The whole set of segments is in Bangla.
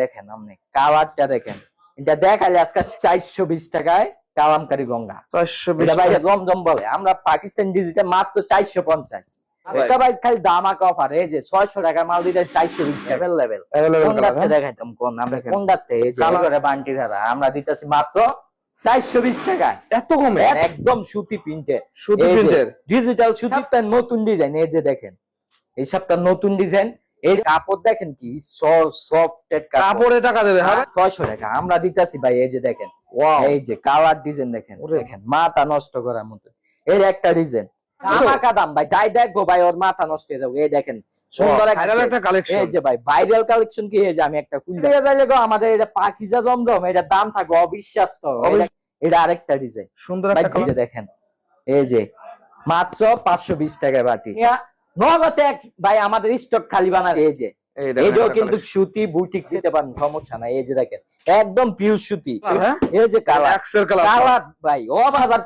দেখেন আপনি কালারটা দেখেন। এটা দেখালে আজকে চারশো বিশ টাকায় কালামকারী গঙ্গা। চারশো ভাই জমজম বলে আমরা পাকিস্তান ডিজিটাল মাত্র চারশো পঞ্চাশ। আজকে ভাই খালি দামাকা অফার এই যে ছয়শো টাকা মাল দিতে চারশো বিশ টাকা। লেভেল কোনটাতে দেখাইতাম কোন? আমরা দেখেন। কোনটাতে এই যে করে বান্টি ধারা আমরা দিতেছি মাত্র চারশো বিশ টাকায়। এত কমে? একদম সুতি প্রিন্টের ডিজিটাল সুতির নতুন ডিজাইন এই যে দেখেন। এই সবটা নতুন ডিজাইন এই কাপড় দেখেন কি সফট কাপড়ে। টাকা দেবে হ্যাঁ ছয়শো টাকা। আমরা দিতেছি ভাই এই যে দেখেন। এই যে কালার ডিজাইন দেখেন দেখেন মাথা নষ্ট করার মতো। এর একটা ডিজাইন আমাকা দাম ভাই যাই দেখব ভাই ওর মাথা নষ্ট হয়ে যাবে। এই দেখেন সুন্দর একটা একটা কালেকশন এই যে ভাই ভাইরাল কালেকশন কি? এই যে আমি একটা কুইন্টাল গো আমাদের এটা পাকিজা জমজম এটা দাম থাকবে অবিশ্বাস্য এটা- আরেকটা ডিজাইন সুন্দর একটা দেখেন এই যে মাত্র পাঁচশো বিশ টাকা বাটি। নগদে এক ভাই আমাদের স্টক খালি বানাবে এই যে এটাও কিন্তু সুতি বুটিক দিতে পারেন সমস্যা নাই এই যে দেখেন একদম পিওর সুতি। হ্যাঁ? এই যে কালার কালার ভাই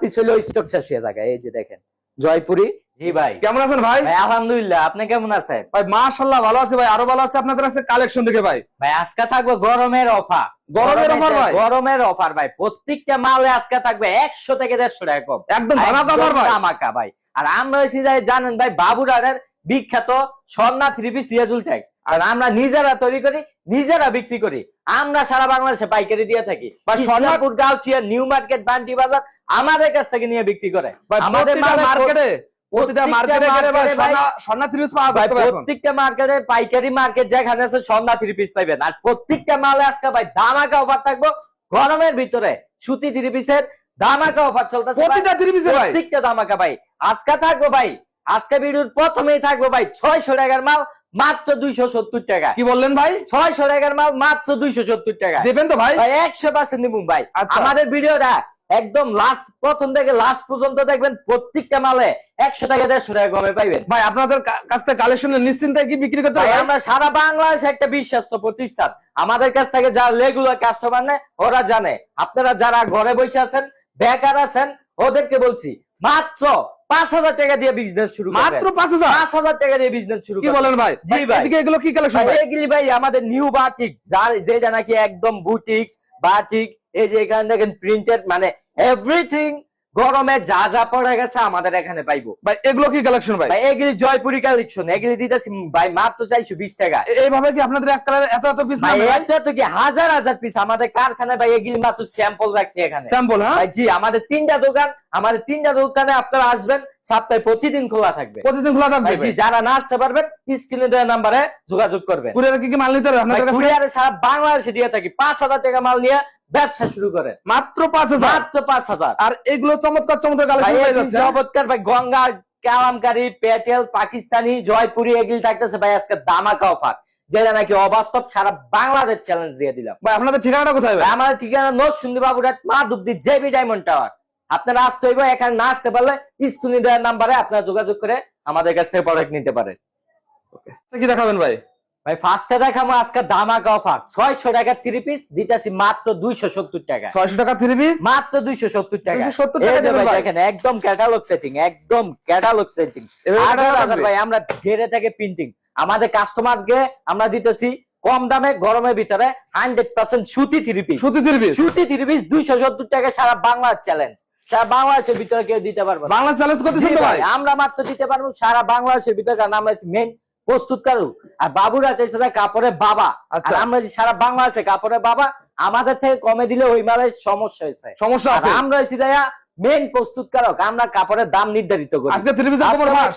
পিছলে স্টক শেষ হয়ে থাকে এই যে দেখেন। জয়পুরি জি ভাই। কেমন আছেন ভাই? ভাই আলহামদুলিল্লাহ আপনি কেমন আছেন? ভাই মাশাআল্লাহ ভালো আছে ভাই আরও ভালো আছে আপনাদের কাছে কালেকশন দেখে ভাই। ভাই আজকে থাকবে গরমের অফার। গরমের offer ভাই? গরমের অফার ভাই প্রত্যেকটা মালে আজকে থাকবে একশো থেকে দেড়শো টাকা কম। একদম ধামাকা একদম ভাই। ধামাকা ভাই। আর আমরা হচ্ছি যাই জানেন ভাই বাবুরারের বিখ্যাত স্বর্ণা থ্রি পিস সিয়াজুল ট্যাক্স। আর আমরা নিজেরা তৈরি করি নিজেরা বিক্রি করি। আমরা সারা বাংলাদেশে পাইকারি দিয়ে থাকি। ভাই, স্বর্ণা- সোনাপুর গাউসিয়া নিউ মার্কেট বান্টি বাজার আমাদের কাছ থেকে নিয়ে বিক্রি করে। আমাদের মার্কেটে প্রত্যেকটা পাইকারি যেখানে আছে থ্রি পিস পাইবেন। আর প্রত্যেকটা মালে আজকে ভাই দামাকা অফার থাকব গরমের ভিতরে। সুতি থ্রি পিসের দামাকা অফার চলতেছে। প্রতিটা থ্রিসে ভাই। প্রত্যেকটা দামাকা ভাই। আজকে থাকব ভাই আজকে ভিডিওর প্রথমেই থাকব ভাই ছয়শো টাকার মাল মাত্র দুইশো সত্তর টাকা। কি বললেন ভাই? ছয়শো টাকার মাল মাত্র দুইশো সত্তর টাকা। দেবেন তো ভাই? ভাই একশো পার্সেন্ট নিবুন ভাই। আচ্ছা। আমাদের ভিডিওটা একদম লাস্ট প্রথম থেকে লাস্ট পর্যন্ত দেখবেন প্রত্যেকটা মালে একশো টাকা দেড়শো টাকা কমে পাইবেন। ভাই আপনাদের কাছ থেকে কালেকশন নিশ্চিন্তে কি বিক্রি করতে হবে আমরা সারা বাংলাদেশে একটা বিশ্বাস্ত প্রতিষ্ঠান। আমাদের কাছ থেকে যারা রেগুলার কাস্টমার নেয় ওরা জানে। আপনারা যারা ঘরে বসে আছেন বেকার আছেন ওদেরকে বলছি মাত্র পাঁচ হাজার টাকা দিয়ে বিজনেস শুরু মাত্র পাঁচ হাজার পাঁচ হাজার টাকা দিয়ে বিজনেস শুরু কি। বলেন ভাই জি ভাই। এগুলো কি কালেকশন এগুলি ভাই আমাদের নিউ বাটিক যার যেটা নাকি একদম বুটিক্স বাটিক এই যে এখানে দেখেন প্রিন্টেড মানে এভরিথিং গরমে যা যা পড়ে গেছে আমাদের এখানে পাইবো। ভাই এগুলো কি কালেকশন ভাই? ভাই এগুলি জয়পুরি কালেকশন এগুলি দিতেছি ভাই মাত্র চাইছো বিশ টাকা। এইভাবে কি আপনাদের এক কালার এত এত পিস একটা তো কি হাজার হাজার পিস আমাদের কারখানায় ভাই এগুলি মাত্র স্যাম্পল রাখছি এখানে। স্যাম্পল হ্যাঁ? ভাই জি আমাদের তিনটা দোকান আমাদের তিনটা দোকানে আপনারা আসবেন সপ্তাহে প্রতিদিন খোলা থাকবে। প্রতিদিন খোলা থাকবে জি যারা না আসতে পারবেন স্ক্রিনে দেওয়া নাম্বারে যোগাযোগ করবেন। কুরিয়ারে কি কি মাল নিতে হবে আপনাদের কুরিয়ারে সারা বাংলাদেশে দিয়ে থাকি পাঁচ হাজার টাকা মাল নিয়ে ব্যবসা শুরু করেন। মাত্র পাঁচ হাজার। মাত্র পাঁচ হাজার। আর এগুলো চমৎকার চমৎকার চমৎকার ভাই গঙ্গা কালামকারী পেটেল পাকিস্তানি জয়পুরি এগুলি থাকতেছে ভাই আজকে দামাকা অফার যেটা নাকি অবাস্তব সারা বাংলাদেশ চ্যালেঞ্জ দিয়ে দিলাম। ভাই আপনাদের ঠিকানাটা কোথায় ভাই? আমাদের ঠিকানা নোট সুন্দর বাবুরাট মা দুব্দি জেবি ডায়মন্ড টাওয়ার। আপনারা আসতে হইব এখানে না আসতে পারলে স্ক্রিনে দেওয়ার নাম্বারে আপনারা যোগাযোগ করে আমাদের কাছ থেকে প্রোডাক্ট নিতে পারেন। কি দেখাবেন ভাই? ভাই ফার্স্টে দেখাবো আজকে দামাকা অফার ছয়শো টাকার থ্রি পিস দিতেছি মাত্র দুইশো সত্তর টাকা। ছয়শো টাকা থ্রি পিস মাত্র দুইশো সত্তর টাকা। 270 টাকা দেবেন ভাই ভাই। দেখেন একদম ক্যাটালগ সেটিং একদম ক্যাটালগ সেটিং? ভাই আমরা ঘেরে থেকে প্রিন্টিং আমাদের কাস্টমারকে আমরা দিতেছি কম দামে গরমের ভিতরে হান্ড্রেড পার্সেন্ট সুতি থ্রি পিস সুতি থ্রি পিস সুতি থ্রি পিস দুইশো সত্তর টাকা সারা বাংলার চ্যালেঞ্জ সারা বাংলাদেশের ভিতরে কেউ দিতে পারবে। বাংলা চ্যালেঞ্জ ভাই আমরা মাত্র দিতে পারব সারা বাংলাদেশের ভিতরে কারণ আমরা মেন প্রস্তুত কারু। আর বাবুরা এসে কাপড়ের বাবা আচ্ছা। আর আমরা যে সারা বাংলাদেশে কাপড়ের বাবা আমাদের থেকে কমে দিলে ওই মালের সমস্যা হয়েছে। সমস্যা আছে। আমরা দেয়া মেন প্রস্তুত কারক আমরা কাপড়ের দাম নির্ধারিত করি। আজকে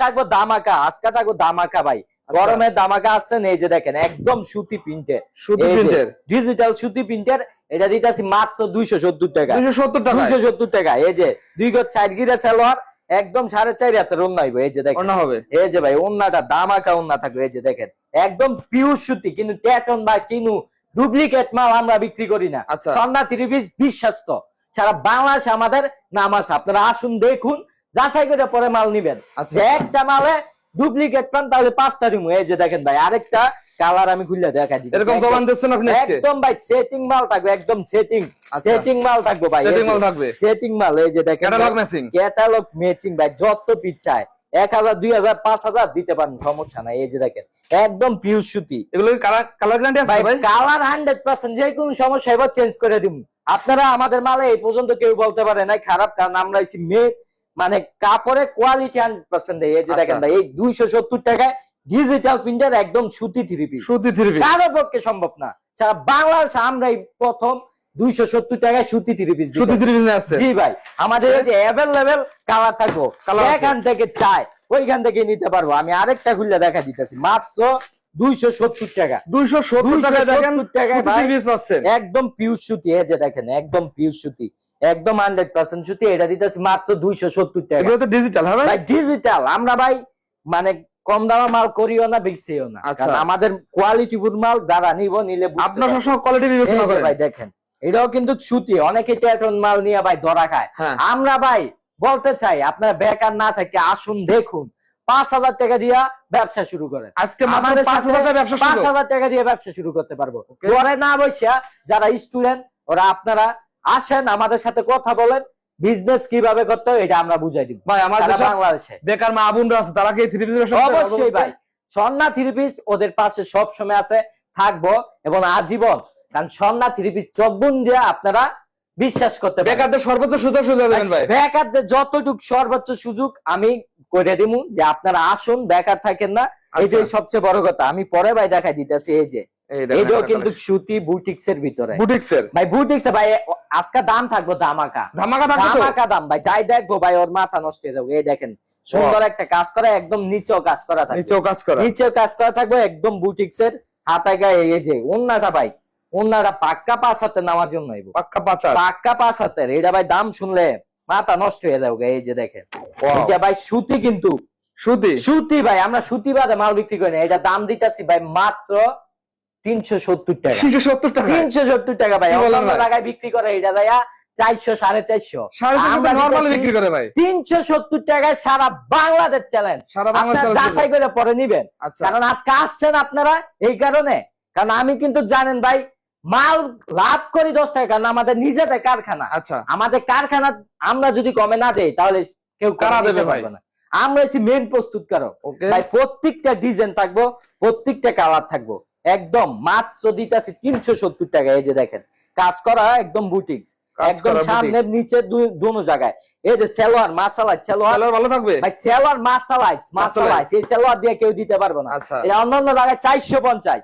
থাকব দামাকা আজকে থাকব দামাকা ভাই। আচ্ছা। গরমের দামাকা আসছেন এই যে দেখেন একদম সুতি প্রিন্টের। সুতি প্রিন্টের। ডিজিটাল সুতি প্রিন্টের এটা দিতেছি মাত্র দুইশো সত্তর টাকা। দুইশো সত্তর টাকা দুইশো সত্তর টাকা এই যে দুই গজ চার গিরা সালোয়ার একদম সাড়ে চার হাতে রং নাইবো এই যে দেখেন। অন্য হবে। এই যে ভাই ওন্নাটা দামাকা ওন্না থাকবে এই যে দেখেন। একদম পিওর সুতি কিন্তু ট্যাটন বা কিনু ডুপ্লিকেট মাল আমরা বিক্রি করি না। আচ্ছা। সন্ধ্যা থ্রি পিস বিশ্বাস্ত। সারা বাংলাদেশ আমাদের নাম আছে। আপনারা আসুন দেখুন যাচাই করে পরে মাল নিবেন। আচ্ছা। একটা মালে ডুপ্লিকেট পান তাহলে পাঁচটা রিমু এই যে দেখেন ভাই আরেকটা কালার আমি খুললে দেখা দিই এরকম জবান দিচ্ছেন আপনি একদম ভাই সেটিং মাল থাকবে একদম সেটিং আচ্ছা। সেটিং মাল থাকবে ভাই Setting মাল থাকবে। সেটিং মাল এই যে দেখেন ক্যাটালগ ম্যাচিং ক্যাটালগ ম্যাচিং ভাই যত পিস চায় এক হাজার দুই হাজার পাঁচ হাজার দিতে পারেন সমস্যা নাই এই যে দেখেন একদম পিউর সুতি। এগুলো কালার কালার গ্যারান্টি আছে ভাই কালার হান্ড্রেড পার্সেন্ট যে কোনো সমস্যা এবার চেঞ্জ করে দিব। আপনারা আমাদের মালে এই পর্যন্ত কেউ বলতে পারে না খারাপ কারণ আমরা মেয়ে মানে কাপড়ের কোয়ালিটি হান্ড্রেড পার্সেন্ট এই যে দেখেন আচ্ছা। ভাই এই দুইশো সত্তর টাকায় ডিজিটাল প্রিন্টার একদম সুতি থ্রি পিস সুতি থ্রি পিস কারও পক্ষে সম্ভব না। সারা বাংলাদেশে আমরা এই প্রথম দুইশো সত্তর টাকায় সুতি থ্রি পিস সুতি থ্রি পিস আছে জি ভাই আমাদের যে অ্যাভেলেবেল কালার থাকব এখান থেকে চাই ওইখান থেকে নিতে পারব। আমি আরেকটা খুললে দেখা দিতেছি মাত্র দুইশো সত্তর টাকা। দুইশো সত্তর টাকা 270 দেখেন টাকায় সুতি ভাই। থ্রি পিস পাচ্ছেন। একদম পিউর সুতি এই যে দেখেন একদম পিউর সুতি একদম হান্ড্রেড পার্সেন্ট সুতি এটা দিতেছি মাত্র দুইশো সত্তর টাকা। ডিজিটাল ভাই? ডিজিটাল আমরা ভাই মানে কম দামা মাল করিও না বেচছিও না। আচ্ছা। কারণ আমাদের কোয়ালিটি ফুড মাল যারা নিব নিলে আপনার। সবসময় কোয়ালিটি বিবেচনা করেন। ভাই দেখেন এটাও কিন্তু সুতি অনেকে টেটন মাল নিয়ে ভাই ধরা খায়। হ্যাঁ। আমরা ভাই বলতে চাই আপনারা বেকার না থাকে আসুন দেখুন। পাঁচ হাজার টাকা দিয়া ব্যবসা শুরু করে আজকে মাত্র পাঁচ হাজার টাকা দিয়ে ব্যবসা শুরু করতে পারব. ঘরে না বসিয়া যারা স্টুডেন্ট ওরা আপনারা আসেন আমাদের সাথে কথা বলেন। বিজনেস কীভাবে করতে হয় এটা আমরা বুঝাই দিব। ভাই আমার সারা বাংলাদেশে। বেকার মা বোনরা আছে তারা কি থ্রি পিস অবশ্যই ভাই। সন্না থ্রি পিস ওদের পাশে সব সময় আছে থাকব এবং আজীবন। কারণ সন্না থ্রি পিস চকবুন দিয়ে আপনারা বিশ্বাস করতে পারেন। বেকারদের সর্বোচ্চ সুযোগ সুবিধা দেবেন ভাই। বেকারদের যতটুক সর্বোচ্চ সুযোগ আমি করে দিমু যে আপনারা আসুন বেকার থাকেন না। আচ্ছা। এটাই সবচেয়ে বড় কথা। আমি পরে ভাই দেখাই দিতেছি এই যে। এটাও কিন্তু সুতি বুটিক্স এর ভিতরে। বুটিক্স এর ভাই বুটিক্স ভাই আজকে দাম থাকব দামাকা ধামাকা থাকবে তো? দামাকা দাম। ভাই যাই দেখব ভাই ওর মাথা নষ্ট হয়ে যাবে। এই দেখেন সুন্দর একটা কাজ করা একদম নিচেও কাজ করা থাকবে। নিচেও কাজ করা। নিচেও কাজ করা থাকবে একদম বুটিক্স এর হাতায় গায়ে। এই যে উন্নাটা ভাই উন্নাটা পাক্কা পাঁচ হাতে নেওয়ার জন্য আইবো। পাক্কা পাক্কা পাঁচ হাতের। এটা ভাই দাম শুনলে মাথা নষ্ট হয়ে যাবে। এই যে দেখেন। এটা ভাই সুতি কিন্তু। সুতি? সুতি ভাই আমরা সুতি বাদে মাল বিক্রি করি না। এটা দাম দিতেছি ভাই মাত্র তিনশো সত্তর টাকা। তিনশো সত্তর টাকা। তিনশো সত্তর টাকা ভাই। অন্যান্য ভাই? বিক্রি করে এটা ভাইয়া। চারশো সাড়ে চারশো। বিক্রি করে ভাই। তিনশো সত্তর টাকায় সারা বাংলাদেশ চ্যালেঞ্জ সারা যাচাই করে পরে নিবেন। আচ্ছা। কারণ আজকে আসছেন আপনারা এই কারণে। কারণ আমি কিন্তু জানেন ভাই মাল লাভ করি দশ টাকা কারণ আমাদের নিজেদের কারখানা। আচ্ছা। আমাদের কারখানা আমরা যদি কমে না দেই তাহলে কেউ কারা দেবে ভাই? না। আমরা মেন প্রস্তুতকারক। ভাই প্রত্যেকটা ডিজাইন থাকব প্রত্যেকটা কালার থাকব। একদম মাত্র দিতেছি তিনশো সত্তর টাকা এই যে দেখেন। কাজ করা একদম বুটিক্স একদম সামনের নিচে দুনো জায়গায়। এই যে সেলোয়ার মাসালাই সেলোয়ার। ভালো থাকবে? ভাই সেলোয়ার মাসালাইজ মাসালাইজ। এই সেলোয়ার দিয়ে কেউ দিতে পারবে না। আচ্ছা। এটা অন্যান্য জায়গায় চারশো পঞ্চাশ।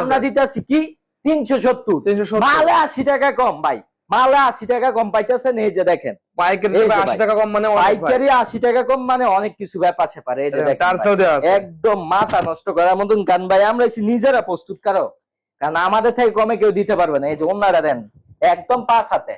আমরা দিতেছি কি? তিনশো সত্তর। তিনশো সত্তর। মালে আশি টাকা কম ভাই। মালে আশি টাকা কম পাইতেছেন এই যে দেখেন। পাইকারি আশি টাকা কম মানে অনেক মানে অনেক কিছু ব্যাপার সেপারে এই যে দেখেন ভাই। টার্সেল দেওয়া আছে। একদম মাথা নষ্ট করার মতন কারণ ভাই আমরা নিজেরা প্রস্তুত কারও। কারণ আমাদের থেকে কমে কেউ দিতে পারবে না। এই যে অন্যরা দেন একদম পাঁচ হাতে।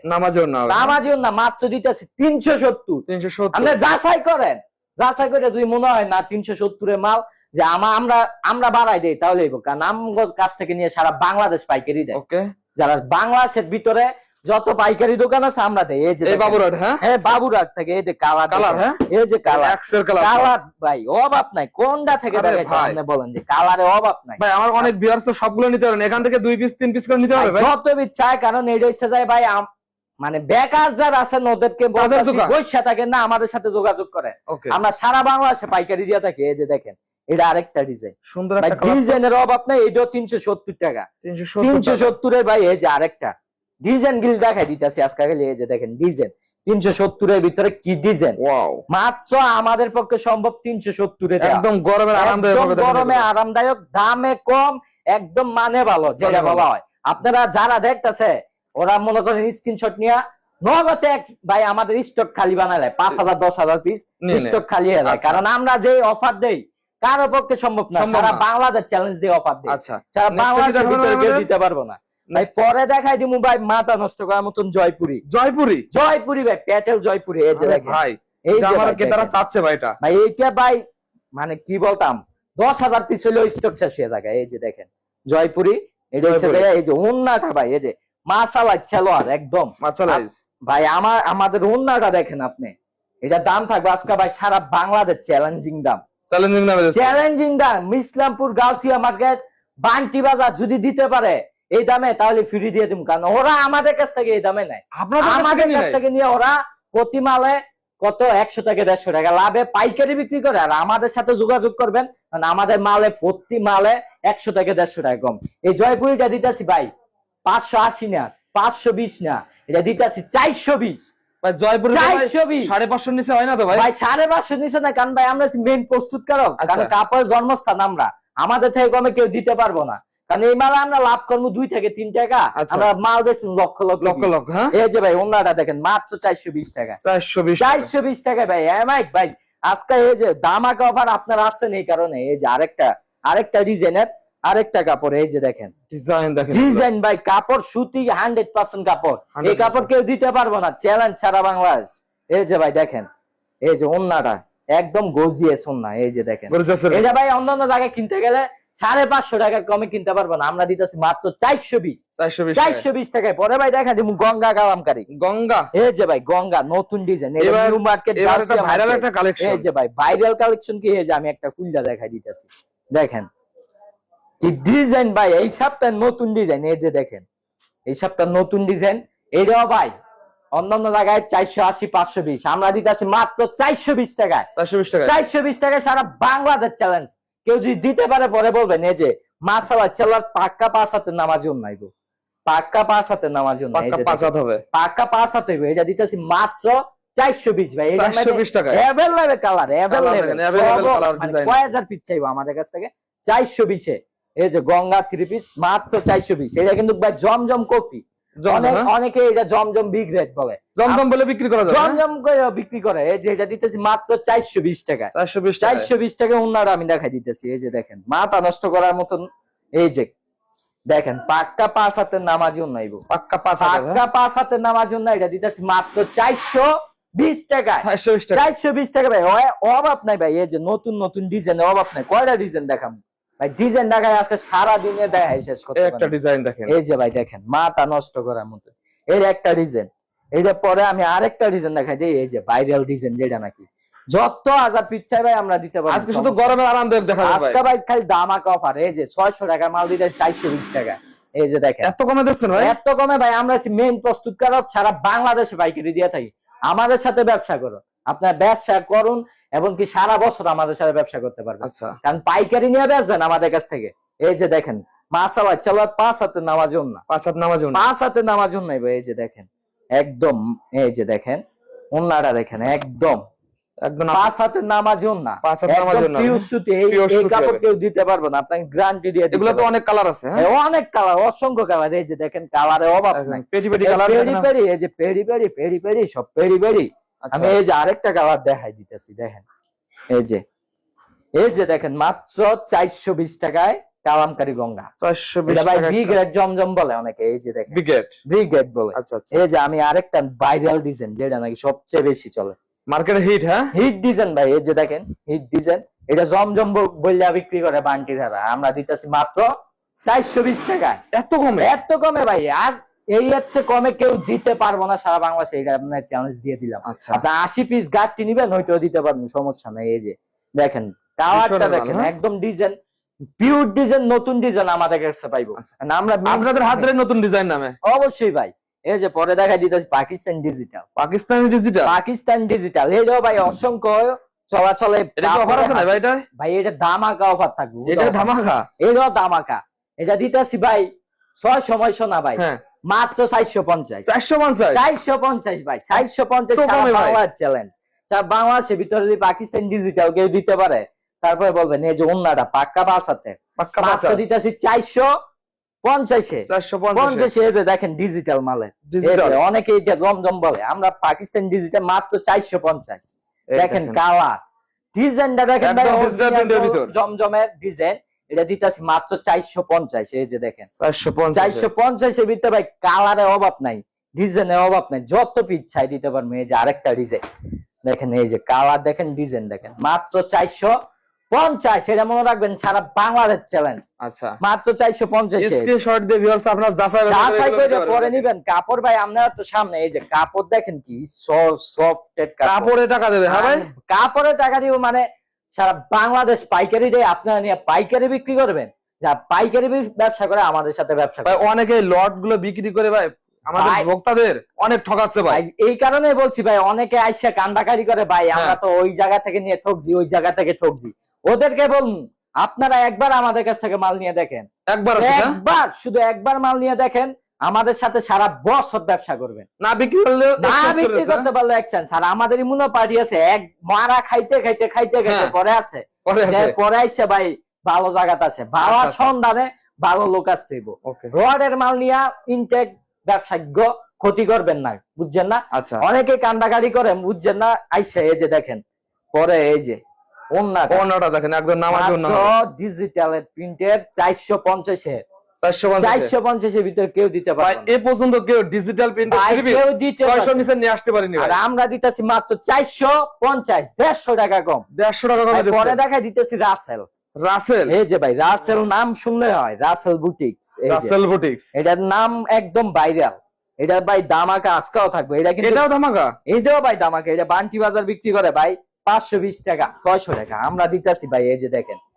নামাজেও না মাত্র দিতেছে তিনশো সত্তর। তিনশো সত্তর। আপনি যাচাই করেন। যাচাই করে যদি মনে হয় না তিনশো সত্তরের মাল যে আমা আমরা আমরা বাড়াই দেই তাহলে। কারণ কাছ থেকে নিয়ে সারা বাংলাদেশ পাইকারি দেয়। ওকে। যারা বাংলাদেশের ভিতরে যত পাইকারি দোকান আছে আমরা দেই। এই যে এই বাবুরাট হ্যাঁ? হ্যাঁ বাবুরাট থেকে এই যে কালার কালার হ্যাঁ? এই যে কালার। এক্সেল কালার কালার ভাই অভাব নাই। কোনটা থেকে দেখাইতে আপনি বলেন যে কালারে অভাব নাই। ভাই আমার অনেক বিয়ার্স তো সবগুলো নিতে পারেন। এখান থেকে দুই পিস তিন পিস করে নিতে পারবে ভাই? যত চায় কারণ এটা হচ্ছে যায় ভাই মানে বেকার যারা আছেন ওদেরকে দোকান। থাকেন না আমাদের সাথে যোগাযোগ করেন। আমরা সারা বাংলাদেশে পাইকারি দিয়ে থাকি এই যে দেখেন এটা আরেকটা ডিজাইন সুন্দর ডিজাইনের অভাব নাই এটাও তিনশো সত্তর টাকা। তিনশো তিনশো সত্তর সত্তরের ভাই এই যে আরেকটা। ডিজাইন গিল দেখাই দিতেছি আজকে খালি এই যে দেখেন ডিজাইন তিনশো সত্তরের ভিতরে কি ডিজাইন মাত্র আমাদের পক্ষে সম্ভব তিনশো সত্তরের একদম আরামদায়ক দেখেন। গরমে আরামদায়ক দামে কম একদম মানে ভালো যেটা মানে বলা হয়। আপনারা যারা দেখতেছে ওরা মনে করেন স্ক্রিনশট নিয়ে নগদে এক ভাই আমাদের স্টক খালি দেয় পাঁচ হাজার দশ হাজার পিস স্টক খালি হয়ে আচ্ছা। কারণ আমরা যে অফার দেই কারও পক্ষে সম্ভব না। সারা বাংলাদেশ চ্যালেঞ্জ দিয়ে অফার দেই। আচ্ছা। সারা বাংলাদেশের ভিতরে কেউ দিতে পারব না। ভাই পরে দেখাই দিমু ভাই মাথা নষ্ট করার মতন জয়পুরি। জয়পুরি? জয়পুরি ভাই প্যাটেল জয়পুরি এই যে দেখেন। ভাই এই আমার ভাই ক্রেতারা চাচ্ছে ভাই এটা। ভাই এইটা ভাই মানে কি বলতাম দশ হাজার পিস হলেও স্টক শেষ হয়ে থাকে এই যে দেখেন। জয়পুরি এটা হচ্ছে। এই যে উন্নাটা ভাই এই যে মাসালা ছেলোয়ার একদম। ভাই আমার আমাদের উন্নাটা দেখেন আপনি। এটা দাম থাকবে আজকে ভাই সারা বাংলাদেশ চ্যালেঞ্জিং দাম। চ্যালেঞ্জিং দিচ্ছে। চ্যালেঞ্জিং দাম ইসলামপুর গাউসিয়া মার্কেট বান্টি বাজার যদি দিতে পারে এই দামে তাহলে ফ্রি দিয়ে দিব কারণ ওরা আমাদের কাছ থেকে এই দামে নেয়। আমাদের কাছ থেকে নিয়ে ওরা প্রতি মালে কত? একশো থেকে দেড়শো টাকা। লাভে পাইকারি বিক্রি করে আর আমাদের সাথে যোগাযোগ করবেন কারণ আমাদের মালে প্রতি মালে একশো থেকে দেড়শো টাকা কম। এই জয়পুরিটা দিতেছি ভাই পাঁচশো আশি না পাঁচশো বিশ না এটা দিতেছি চারশো বিশ। আমরা। আমাদের থেকে কমে কেউ দিতে পারব না। কারণ এই মালে আমরা লাভ করব দুই থেকে তিন টাকা। আচ্ছা। আমরা মাল বেশি লক্ষ লক্ষ লক্ষ লক্ষ হ্যাঁ? এই যে ভাই অন্যটা দেখেন মাত্র চারশো বিশ টাকা। চারশো বিশ চারশো বিশ টাকা ভাই ভাই আজকে এই যে দামাকা অফার আপনারা আসছেন এই কারণে এই যে আরেকটা আরেকটা ডিজাইনের আরেকটা কাপড় এই যে দেখেন। ডিজাইন দেখেন। ডিজাইন ভাই কাপড় সুতি হান্ড্রেড পার্সেন্ট কাপড়। এই কাপড় কেউ দিতে পারব না চ্যালেঞ্জ ছাড়া বাংলাদেশ। এই যে ভাই দেখেন এই যে ওন্নাটা একদম গজিয়েস ওন্না এই যে দেখেন। এটা ভাই অন্যান্য জায়গায় কিনতে গেলে সাড়ে পাঁচশো টাকার কমে কিনতে পারব না। আমরা দিতেছি মাত্র চারশো বিশ। চারশো বিশ চারশো বিশ টাকায়। পরে ভাই দেখা দিব গঙ্গা কালামকারী। গঙ্গা? এই যে ভাই গঙ্গা নতুন ডিজাইন নিউ মার্কেট ভাইরাল একটা কালেকশন এই যে ভাই ভাইরাল কালেকশন কি? এই যে আমি একটা কুইলা দেখাই দিতেছি। দেখেন। কি ডিজাইন ভাই এই সপ্তাহে নতুন ডিজাইন এই যে দেখেন। এই সপ্তাহে নতুন ডিজাইন এইটাও ভাই অন্যান্য জায়গায় চারশো আশি পাঁচশো বিশ। আমরা দিতেছি মাত্র চারশো বিশ টাকায়। চারশো বিশ টাকা চারশো বিশ টাকায় সারা বাংলাদেশ চ্যালেঞ্জ কেউ যদি দিতে পারে পরে বলবেন এই যে মাসালা চেলার পাক্কা পাঁচ হাতে নামার জন্য আইবো পাক্কা পাঁচ হাতে নামার জন্য পাক্কা পাঁচ। হাত হবে। পাক্কা পাঁচ হাতে হইবে এটা দিতেছি মাত্র চারশো বিশ ভাই 420 টাকায়। অ্যাভেলেবেল কালার available কয় হাজার পিস চাইব আমাদের কাছ থেকে? চারশো বিশে। এই যে গঙ্গা থ্রি পিস মাত্র চারশো বিশ। এটা কিন্তু ভাই জমজম কফি। অনেক হ্যাঁ? অনেকে এটা জমজম বিগ রেট বলে। জমজম বলে বিক্রি করা হ্যাঁ? জমজম করে বিক্রি করে। এই যে এটা দিতেছি মাত্র চারশো বিশ টাকা। চারশো বিশ টাকা। উন্নাটা আমি দেখাই দিতেছি। এই যে দেখেন মাথা নষ্ট করার মতন এই যে দেখেন পাক্কা পাঁচ হাতের নামাজি উন্নাইব। পাক্কা পাঁচ পাক্কা পাঁচ হাতের নামার জন্য এটা দিতেছি মাত্র চারশো বিশ টাকা। চারশো বিশ টাকা। চারশো বিশ টাকা ভাই অভাব নাই ভাই এই যে নতুন নতুন ডিজাইন অভাব নাই। কয়টা ডিজাইন দেখাম? ভাই ডিজাইন দেখায় আজকে সারা দিনে শেষ করতে একটা ডিজাইন দেখেন। এই যে ভাই দেখেন মাথা নষ্ট করার মতো। এর একটা ডিজাইন এইটা পরে আমি আরেকটা ডিজাইন দেখাই দিই এই যে ভাইরাল ডিজাইন যেটা নাকি। যত হাজার পিচ্ছায় ভাই আমরা দিতে পারি আজকে শুধু আরামদায়ক দেখা যাবে আজকে ভাই খালি দামাকা অফার এই যে ছয়শো টাকা মাল দিতে চারশো বিশ টাকা। এই যে দেখেন। এত কমে দিচ্ছেন ভাই? এত কমে ভাই আমরা মেইন প্রস্তুতকারক সারা বাংলাদেশে পাইকারি দিয়ে থাকি। আমাদের সাথে ব্যবসা করো আপনার ব্যবসা করুন এবং কি সারা বছর আমাদের সাথে ব্যবসা করতে পারবেন আচ্ছা। কারণ পাইকারি নিয়ে বেচবেন আমাদের কাছ থেকে। এই যে দেখেন মাসালা চলো পাঁচ হাতে নামাজ না। পাঁচ হাত নামাজ পাঁচ হাতে নাই এই যে দেখেন একদম এই যে দেখেন উন্নাটা দেখেন একদম। একদম পাঁচ হাতের নামাজ না। পাঁচ হাতের। এই কাপড় কেউ দিতে পারবে না আপনাকে গ্যারান্টি দিয়ে এগুলো তো অনেক কালার আছে হ্যাঁ? অনেক কালার অসংখ্য কালার এই যে দেখেন কালারে অভাব নাই। পেটি কালার পেরি পেরি এই যে পেরি পেরি পেরি পেরি সব পেরি পেরি আচ্ছা। আমি এই যে আরেকটা কালার দেখাই দিতেছি দেখেন। এই যে এই যে দেখেন মাত্র চারশো বিশ টাকায় কালামকারী গঙ্গা। চারশো বিশ ভাই টাকা জমজম বলে অনেকে এই যে দেখেন। বিকেট বি গ্রেড বলে। আচ্ছা আচ্ছা। এই যে আমি আরেকটা ভাইরাল ডিজাইন যেটা নাকি সবচেয়ে বেশি চলে। মার্কেটে হিট হ্যাঁ? হিট ডিজাইন ভাই এই যে দেখেন হিট ডিজাইন। এটা জমজম ব- বললে বিক্রি করে বান্টি ধারা আমরা দিতেছি মাত্র চারশো বিশ টাকায়। এত কমে? এত কমে ভাই আর এই হচ্ছে কমে কেউ দিতে পারব না সারা বাংলাদেশে এটা আপনার চ্যালেঞ্জ দিয়ে দিলাম। আচ্ছা। আপনি আশি পিস গাছটি নিবেন হয়তো দিতে পারবেন সমস্যা নাই এই যে দেখেন ভালো, দেখেন? একদম ডিজাইন পিওর ডিজাইন নতুন ডিজাইন আমাদের কাছে পাইবো। আচ্ছা। আমরা আপনাদের হাত ধরে নতুন ডিজাইন নামে? অবশ্যই ভাই এই যে পরে দেখা দিতেছি Pakistan digital Pakistani digital Pakistan digital এই এইটাও ভাই অসংখ্য চলাচলে এটা অফার আছে না ভাই এটা? ভাই এটা দামাকা অফার থাকবে এটা ধামাকা? এটাও ধামাকা। এটা দিতেছি ভাই ছয় সময় শোনা ভাই। হ্যাঁ। মাত্র চারশো পঞ্চাশ। চারশো পঞ্চাশ? চারশো পঞ্চাশ ভাই চারশো পঞ্চাশ তো বাংলার চ্যালেঞ্জ বাংলাদেশের ভিতরে যদি পাকিস্তান ডিজিটাল কেউ দিতে পারে তারপরে বলবেন এই যে অন্যটা পাক্কা বাসাতে পাক্কা মাত্র পাঁচ দিতেছি চারশো পঞ্চাশে। পঞ্চাশে। দেখেন ডিজিটাল মালে। অনেকে এটা জমজম বলে। আমরা পাকিস্তান ডিজিটাল মাত্র চারশো পঞ্চাশ। দেখেন কালার ডিজাইনটা দেখেন। জমজমের ডিজাইন এটা দিতেছি মাত্র চারশো পঞ্চাশ এই যে দেখেন। চারশো পঞ্চাশ। চারশো পঞ্চাশের ভিতরে ভাই কালারের অভাব নাই ডিজাইনের অভাব নাই যত পিস চাই দিতে পারব এই যে আরেকটা ডিজাইন। দেখেন এই যে কালার দেখেন ডিজাইন দেখেন মাত্র চারশো পঞ্চাশ এটা মনে রাখবেন সারা বাংলাদেশ চ্যালেঞ্জ আচ্ছা। মাত্র চারশো পঞ্চাশ স্ক্রিনশট দিয়ে ভিউয়ার্স আপনারা যাচাই যাচাই করে পরে নিবেন। কাপড় ভাই আপনারা তো সামনে এই যে কাপড় দেখেন কি সফট কাপড়ে। টাকা দেবে হ্যাঁ ভাই? কাপড়ের টাকা দিব মানে সারা বাংলাদেশ পাইকারি দেয় আপনারা নিয়ে পাইকারি বিক্রি করবেন। যা পাইকারি ব্যবসা করে আমাদের সাথে ব্যবসা করে। অনেকে লটগুলো বিক্রি করে ভাই আমাদের ভোক্তাদের অনেক ঠকাচ্ছে ভাই। এই কারণে বলছি ভাই অনেকে আইসা কান্দাকারি করে ভাই আমরা হ্যাঁ। তো ওই জায়গা থেকে নিয়ে ঠকছি ওই জায়গা থেকে ঠকছি। ওদেরকে বলুন আপনারা একবার আমাদের কাছ থেকে মাল নিয়ে দেখেন। একবার একবার শুধু একবার মাল নিয়ে দেখেন আমাদের সাথে সারা বছর ব্যবসা করবেন। না বিক্রি করলে না বিক্রি করতে পারলে এক চান্স আর আমাদের ইমুনো পার্টি আছে এক মারা খাইতে খাইতে খাইতে হ্যাঁ। খাইতে পরে আছে। পরে আসছে ভাই ভালো জায়গাতে আছে। ভালো আচ্ছা, আচ্ছা। সন্ধানে ভালো লোক আসতে হইব। রডের মাল নিয়া ইনটেক ব্যবসাজ্ঞ ক্ষতি করবেন না বুঝছেন না? আচ্ছা। অনেকে কান্দাকারি করে বুঝছেন না? আইসা এই যে দেখেন পরে এই যে অন্যটা দেখেন একদম নামাজ ডিজিটাল প্রিন্টেড চারশো পঞ্চাশের নাম এটার নাম একদম ভাইরাল এটা ভাই দামাকা আজকাও থাকবে। এটা কিন্তু এটাও ধামাকা? এটাও ভাই দামাকা এটা বান্টি বাজার বিক্রি করে ভাই 520 টাকা 600 টাকা। আমরা দিতেছি ভাই এই যে দেখেন।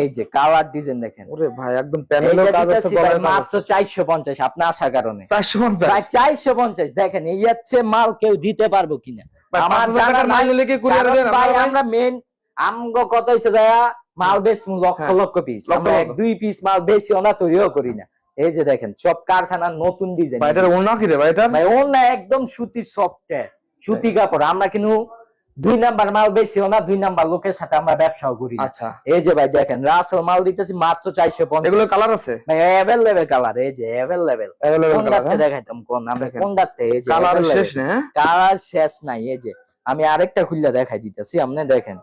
এই যে কালার ডিজাইন দেখেন। ওরে ভাই একদম প্যানেলের কাজ আছে দিতেছি ভাই গলার কাজ আছে। মাত্র চারশো পঞ্চাশ আপনি আসার কারণে। চারশো পঞ্চাশ? ভাই চারশো পঞ্চাশ দেখেন এই হচ্ছে মাল কেউ দিতে পারব কিনা। আমার মাল কুরিয়ার দেন ভাই মেন আমগো কত মাল বেশ লক্ষ হ্যাঁ, লক্ষ পিস আমরা এক দুই পিস মাল বেশি ওনা তৈরিও করি না। এই যে দেখেন সব কারখানার নতুন ডিজাইন ভাই এটার ওনা কি রে ভাই এটার? ভাই ওনা একদম সুতির সফটওয়্যার সুতি কাপড়। আমরা কিন্তু দুই নাম্বার মাল বেশি ওনা দুই নাম্বার লোকের সাথে আমরা ব্যবসাও করি আচ্ছা। এই যে ভাই দেখেন রাসেল মাল দিতেছি মাত্র চারশো পঞ্চাশ। এগুলো কালার আছে? ভাই অ্যাভেলেবেল কালার এই যে অ্যাভেলেবেল অ্যাভেলেবল কোন কালার দেখাইতাম কোন আমরা দেখেন। কোন ডাকতে এই যে কালার শেষ হ্যাঁ? কালার শেষ নাই এই যে। আমি আরেকটা খুললা দেখাই দিতেছি আপনি দেখেন।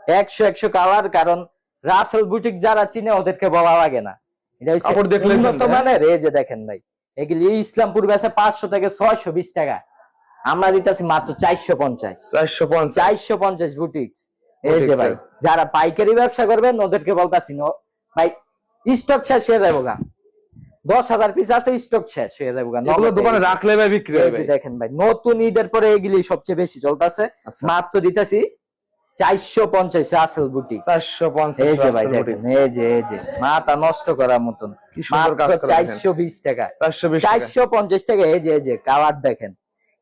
একশো একশো কালার কারণ রাসেল বুটিক যারা চিনে ওদেরকে বলা লাগে না। উন্নত হ্যাঁ? মানের এই যে দেখেন ভাই। এগুলি ইসলামপুর বেচে পাঁচশো থেকে ছয়শো বিশ টাকা। আমরা দিতেছি মাত্র চারশো পঞ্চাশ। চারশো পঞ্চাশ। চারশো পঞ্চাশ বুটিক্স এই যে ভাই যারা পাইকারি ব্যবসা করবেন ওদেরকে বলতাছি ভাই স্টক শেষ হয়ে যাব গা। দশ হাজার পিস আছে স্টক শেষ হয়ে যাব দোকানে রাখলে ভাই বিক্রি হবে দেখেন ভাই নতুন ঈদের পরে এগুলি সবচেয়ে বেশি চলতেছে। আচ্ছা। মাত্র দিতেছি চারশো পঞ্চাশ রাসেল বুটি চারশো পঞ্চাশ এই যে ভাই দেখেন এই যে এই যে মাথা নষ্ট করার মতন। চারশো বিশ টাকা। চারশো বিশ টাকা। চারশো পঞ্চাশ টাকা এই যে এই যে কালার দেখেন।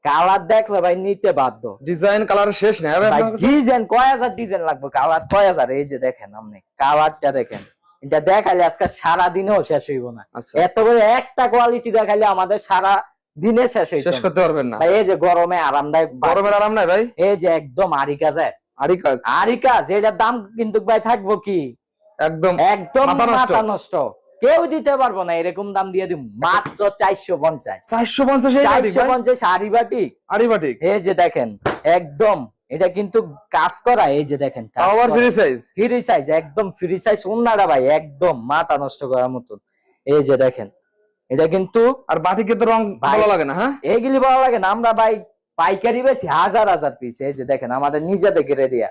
কালার দেখলে ভাই নিতে বাধ্য। ডিজাইন কালার শেষ কাছে? ডিজাইন কয় হাজার ডিজাইন লাগবে? কালার কয় হাজার? এই যে দেখেন আপনি কালারটা দেখেন। এটা দেখালে আজকে সারা দিনেও শেষ হইব না। আচ্ছা। এত করে একটা কোয়ালিটি দেখালে আমাদের সারা দিনে শেষ হইতো শেষ করতে পারবেন না। ভাই এই যে গরমে আরামদায়ক। গরমের আরাম নাই ভাই? এই যে একদম আরিকা যায় আরই কাজ আরিকা যেটার দাম কিন্তু ভাই থাকব কি? একদম একদম মাথা নষ্ট। কেউ দিতে পারব না এরকম দাম দিয়ে দিব মাত্র চারশো পঞ্চাশ। চারশো পঞ্চাশ চারশো পঞ্চাশ আরিবাটি আরিবাটিক এই যে দেখেন একদম এটা কিন্তু কাজ করা এই যে দেখেন আবার ফ্রি সাইজ ফ্রি সাইজ একদম ফ্রি সাইজ অন্যরা ভাই একদম মাথা নষ্ট করার মতন। এই যে দেখেন এটা কিন্তু আর বাটিকে তো রং ভালো লাগে না হ্যাঁ? এইগুলি ভালো লাগে না আমরা ভাই পাইকারি বেশি হাজার হাজার পিস এই যে দেখেন আমাদের নিজেদের গেড়ে দিয়া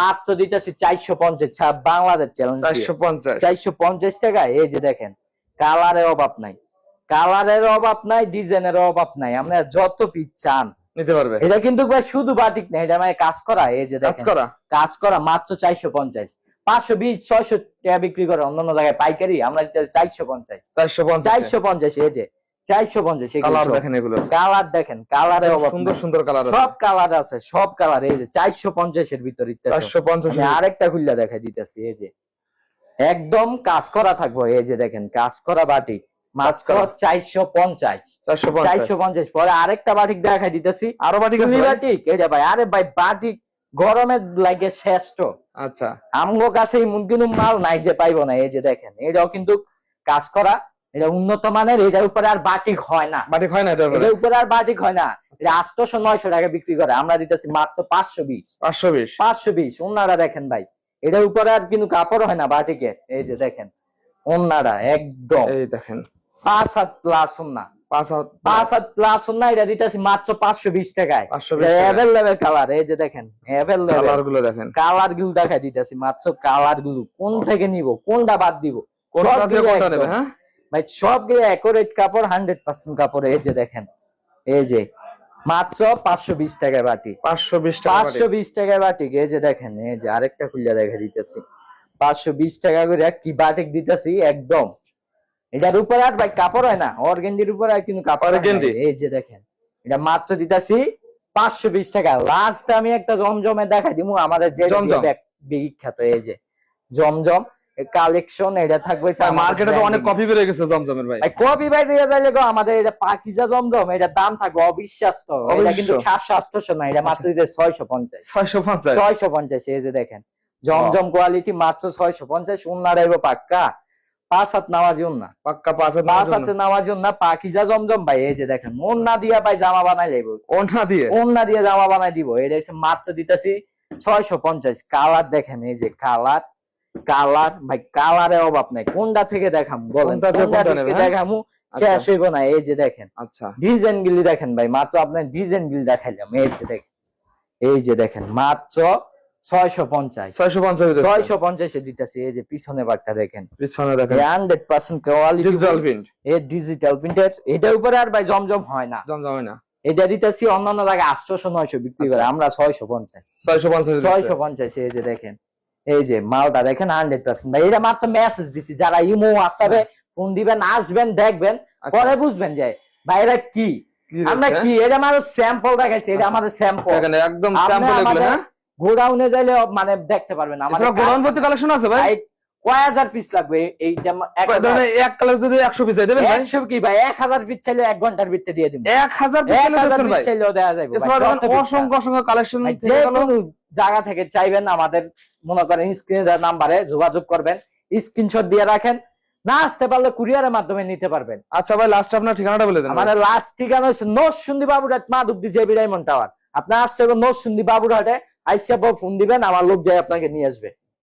মাত্র দিতেছি চারশো পঞ্চাশ বাংলাদেশ চ্যালেঞ্জ চারশো পঞ্চাশ। চারশো পঞ্চাশ টাকা এই যে দেখেন কালারের অভাব নাই। কালারের অভাব নাই ডিজাইনের অভাব নাই। আমরা যত পিস চান। নিতে পারবে। এটা কিন্তু ভাই শুধু বাটিক না এটা মানে কাজ করা এই যে কাজ করা। কাজ করা মাত্র চারশো পঞ্চাশ। পাঁচশো বিশ ছয়শো টাকা বিক্রি করে অন্যান্য জায়গায় পাইকারি আমরা চারশো পঞ্চাশ। চারশো পঞ্চাশ। চারশো পঞ্চাশ এই যে। চারশো পঞ্চাশ কালার দেখেন এগুলো। কালার দেখেন সুন্দর সুন্দর কালার সব কালার আছে সব কালার এই যে চারশো পঞ্চাশের ভিতর চারশো পঞ্চাশ আরেকটা খুললা দেখা দিতেছি এই যে। একদম কাজ করা থাকব এই যে দেখেন কাজ করা বাটি মাত্র চারশো পঞ্চাশ। চারশো পঞ্চাশ। পরে আরেকটা বাটিক দেখা দিতেছি। আরও বাটিক এই যে ভাই আরে ভাই বাটিক গরমের লাগে শ্রেষ্ঠ। আচ্ছা। আমগো কাছে মাল নাই যে পাইবো না এই যে দেখেন এটাও কিন্তু কাজ করা এটা উন্নত মানের এটার উপরে আর বাটিক হয় না। বাটিক হয় না এটার উপরে? আর বাটিক হয় না। এটা আটশোশো নয়শো টাকা বিক্রি করে। আমরা দিতেছি মাত্র পাঁচশো বিশ। পাঁচশো বিশ? পাঁচশো বিশ ওনারা দেখেন ভাই। এটার উপরে আর কিন্তু কাপড় হয় না বাটিকে এই যে দেখেন ওনারা একদম। এই দেখেন। পাঁচ হাত প্লাস ওনা। পাঁচ হাত পাঁচ হাত প্লাস ওনা এটা দিতেছি মাত্র পাঁচশো বিশ টাকায়। অ্যাভেলেবেল কালার এই যে দেখেন অ্যাভেলেবেল কালারগুলো দেখেন। কালারগুলো দেখা দিতেছি মাত্র কালারগুলো কোন থেকে নিব? কোনটা বাদ দিব? কোনটা দিয়ে কোনটা নেবে হ্যাঁ? ভাই সবগুলো অ্যাকোরেট কাপড় হান্ড্রেড পার্সেন্ট কাপড় এই যে দেখেন এই যে মাত্র পাঁচশো বিশ টাকায় বাটি। পাঁচশো বিশ পাঁচশো বিশ টাকায় বাটিক এই যে দেখেন এই যে আরেকটা খুলে দেখা দিতেছি। পাঁচশো বিশ টাকা করে কি বাটিক দিতেছি? একদম। এটার উপরে আর ভাই কাপড় হয় না অর্গেন্ডির উপরে আর কিন্তু কাপড় এই যে দেখেন এটা মাত্র দিতাছি পাঁচশো বিশ টাকা। লাস্ট আমি একটা জমজমে দেখাই দিব আমাদের যে জমজম। বিখ্যাত এই যে জমজম। কালেকশন এটা থাকবে মার্কেটে তো অনেক কপি বেরিয়ে গেছে জমজমের ভাই। কপি ভাই দিয়ে দিলে গো আমাদের এটা পাকিজা জমজম এটা দাম থাকবে অবিশ্বাস্য এটা কিন্তু অবিশ্বাস্য। সাতশো আটশো না এটা মাত্র দিতে ছয়শো পঞ্চাশ। ছয়শো পঞ্চাশ। ছয়শো পঞ্চাশ এই যে দেখেন। জমজম কোয়ালিটি মাত্র ছয়শো পঞ্চাশ উন্না রাইব পাক্কা। পাঁচ হাত নামাজি উন্না। পাক্কা পাঁচ হাজার পাঁচ হাতে নামাজি উন্না পাকিজা জমজম ভাই এই যে দেখেন উন্না দিয়া ভাই জামা বানাই লাইব। ওনা দিয়ে? উন্না দিয়ে জামা বানাই দিব এটা হচ্ছে মাত্র দিতেছি ছয়শো পঞ্চাশ। কালার দেখেন এই যে কালার কালার ভাই কালারের অভাব নাই। কোনটা থেকে দেখাম বলেন? কোনটা থেকে হ্যাঁ? দেখামু? শেষ হইব না এই যে দেখেন। আচ্ছা। ডিজাইন গুলি দেখেন ভাই মাত্র আপনার ডিজাইন গুলি দেখাইলাম এই যে দেখেন। এই যে দেখেন মাত্র ছয়শো পঞ্চাশ। ছয়শো পঞ্চাশ ছয়শো পঞ্চাশে দিতেছি এই যে পিছনে দেখেন। পিছনে দেখেন। Hundred percent quality digital print এই ডিজিটাল প্রিন্টের এটার উপরে আর ভাই জমজম হয় না। জমজমে না। এটা দিতেছি অন্যান্য জায়গায় আটশোশো নয়শো বিক্রি করে আমরা ছয়শো পঞ্চাশ। ছয়শো পঞ্চাশ ছয়শো পঞ্চাশ এই যে দেখেন। এই যে মালদা দেখেন হান্ড্রেড পার্সেন্ট ভাই এটা মাত্র মেসেজ দিছি যারা ইমো হোয়াটসঅ্যাপে ফোন দিবেন আসবেন দেখবেন আচ্ছা। পরে বুঝবেন যে ভাই এটা কি? আমরা কি? এটা আমাদের স্যাম্পল দেখাইছি এটা আচ্ছা। আমাদের স্যাম্পল একদম স্যাম্পল এগুলো হ্যাঁ? গোডাউনে যাইলে মানে দেখতে পারবেন আমাদের গোডাউন ভর্তি কালেকশন আছে ভাই, কয় হাজার পিস লাগবে? এইটা এক কালার যদি একশো পিস দেবেন একশো কি ভাই? এক হাজার পিস চাইলে এক ঘণ্টার ভিতরে দিয়ে দিন এক হাজার পিস এক হাজার ভাই। পিস চাইলেও দেওয়া যাবে ভাই, এছাড়া যত ধরেন পিস অসংখ্য অসংখ্য কালেকশন ভাই, যে কোনো জায়গা থেকে চাইবেন আমাদের মনে করেন স্ক্রিনে নাম্বারে যোগাযোগ করবেন। স্ক্রিনশট দিয়ে রাখেন। না আসতে পারলে কুরিয়ারের মাধ্যমে নিতে পারবেন। আচ্ছা ভাই লাস্ট আপনার ঠিকানাটা বলে দেন। আমাদের লাস্ট ঠিকানা হচ্ছে Narsundi Baburhat Madhabdi JB diamond tower আপনার আসতে হবে নরসুন্দি বাবুরহাটে আইসিয়া ফোন দিবেন আমার লোক যাই আপনাকে নিয়ে আসবে।